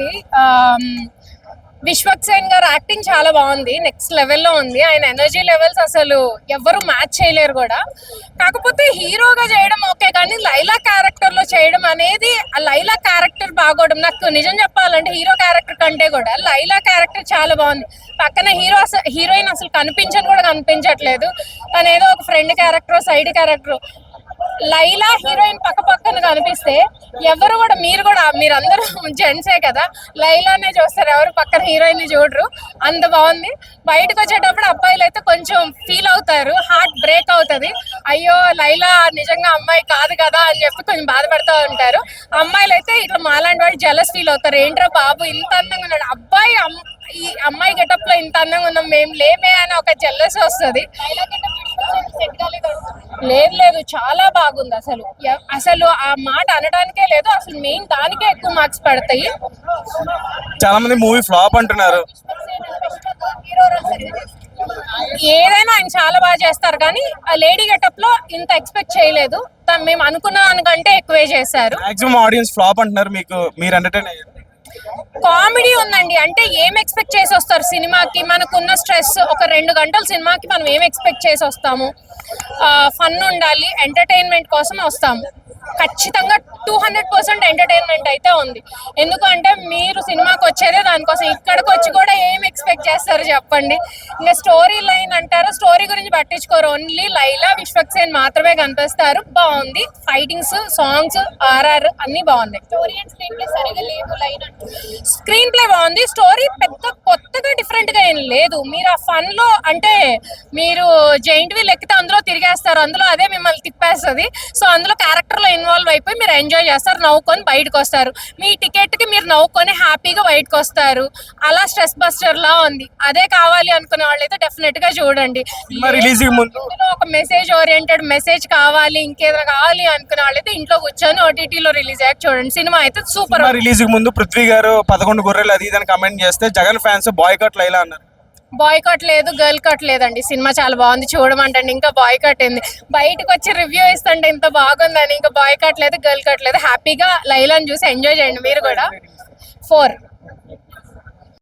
బాగుందండి విశ్వక్ సేన్ గారు యాక్టింగ్ చాలా బాగుంది. నెక్స్ట్ లెవెల్లో ఉంది. ఆయన ఎనర్జీ లెవెల్స్ అసలు ఎవ్వరు మ్యాచ్ చేయలేరు కూడా. కాకపోతే హీరోగా చేయడం ఓకే కానీ లైలా క్యారెక్టర్లో చేయడం అనేది ఆ లైలా క్యారెక్టర్ బాగోవడం నాకు నిజం చెప్పాలంటే హీరో క్యారెక్టర్ కంటే కూడా లైలా క్యారెక్టర్ చాలా బాగుంది. పక్కన హీరో అసలు హీరోయిన్ అసలు కనిపించని కూడా కనిపించట్లేదు. తను ఏదో ఒక friend character side character Laila heroine పక్క పక్కన కనిపిస్తే ఎవరు కూడా మీరు కూడా మీరందరూ జెంట్సే కదా లైలానే చూస్తారు ఎవరు పక్కన హీరోయిన్ని చూడరు. అంత బాగుంది. బయటకు వచ్చేటప్పుడు అబ్బాయిలు అయితే కొంచెం ఫీల్ అవుతారు హార్ట్ బ్రేక్ అవుతది. అయ్యో లైలా నిజంగా అమ్మాయి కాదు కదా అని చెప్పి కొంచెం బాధపడుతూ ఉంటారు. అమ్మాయిలు అయితే ఇట్లా మాలాంటి వాడు జలస్ ఫీల్ అవుతారు. ఏంట్రా బాబు ఇంత అందంగా ఉన్నాడు. అబ్బాయి ఈ అమ్మాయి గెటప్లో ఇంత అందంగా ఉన్నాం మేము లేమే అని ఒక జల్లసి వస్తుంది. లేదు లేదు చాలా బాగుంది అసలు. అసలు ఆ మాట అనడానికే లేదు అసలు మెయిన్ దానికే ఎక్కువ మార్క్స్ పడతాయి. చాలా మంది మూవీ ఫ్లాప్ అంటున్నారు. ఏదైనా ఆయన చాలా బాగా చేస్తారు కానీ ఆ లేడీ గెటప్లో ఇంత ఎక్స్పెక్ట్ చేయలేదు. మేము అనుకున్న దానికంటే ఎక్కువే చేశారు. మాక్సిమం ఆడియన్స్ ఫ్లాప్ అంటున్నారు మీకు మీరు ఎంటర్టైన్ అయ్యారు. కామెడీ ఉందండి. అంటే ఏం ఎక్స్పెక్ట్ చేసి వస్తారు సినిమాకి? మనకున్న స్ట్రెస్ ఒక రెండు గంటల సినిమాకి మనం ఏం ఎక్స్పెక్ట్ చేసి వస్తాము ఫన్ ఉండాలి ఎంటర్టైన్మెంట్ కోసం వస్తాము. ఖచ్చితంగా టూ హండ్రెడ్ పర్సెంట్ ఎంటర్టైన్మెంట్ అయితే ఉంది. ఎందుకంటే మీరు సినిమా సినిమాకి వచ్చేదే దానికోసం. ఇక్కడికి వచ్చి కూడా ఏం ఎక్స్పెక్ట్ చేస్తారు చెప్పండి. ఇంకా స్టోరీ లైన్ అంటారు. స్టోరీ గురించి పట్టించుకోరు. ఓన్లీ లైలా విశ్వక్సేన్ మాత్రమే కనిపిస్తారు. బాగుంది. ఫైటింగ్స్ సాంగ్స్ ఆర్ఆర్ అన్ని బాగున్నాయి స్టోరీ అండ్ స్క్రీన్ ప్లే సరిగా లేదు లైన్ స్క్రీన్ ప్లే బాగుంది. స్టోరీ పెద్ద కొత్తగా డిఫరెంట్గా ఏం లేదు. మీరు ఆ ఫన్లో అంటే మీరు జైంట్ వీల్ ఎక్కితే అందులో తిరిగేస్తారు. అందులో అదే మిమ్మల్ని తిప్పేస్తుంది. సో అందులో క్యారెక్టర్లో ఇన్వాల్వ్ అయిపోయి మీరు ఎంజాయ్ చేస్తారు. నవ్వుకొని బయటకు వస్తారు మీ టికెట్కి మీరు నవ్వుకొని హ్యాపీగా బయటకు వస్తారు అలా స్ట్రెస్ బస్టర్ లా ఉంది. అదే కావాలి అనుకునే వాళ్ళైతే డెఫినెట్గా చూడండి. ఒక మెసేజ్ ఓరియంటెడ్ మెసేజ్ కావాలి ఇంకేదైనా కావాలి అనుకునే వాళ్ళైతే ఇంట్లో కూర్చొని ఓటీటీలో రిలీజ్ అయ్యాక చూడండి. సినిమా అయితే సూపర్ రిలీజ్ ముందు పృథ్వీ గారు పదకొండు గొర్రెలు అది ఇదని కమెంట్ చేస్తే Jagan fans boy cut Laila అన్నారు. బాయ్ కట్ లేదు గర్ల్ కట్ లేదండి. సినిమా చాలా బాగుంది చూడమంటండి. ఇంకా బాయ్ కట్ ఏంది? బయటకు వచ్చి రివ్యూ ఇస్తుంటే ఇంత బాగుందని ఇంకా బాయ్ కట్ లేదు గర్ల్ కట్ లేదు. హ్యాపీగా లైలాని చూసి ఎంజాయ్ చేయండి. మీరు కూడా? ఫోర్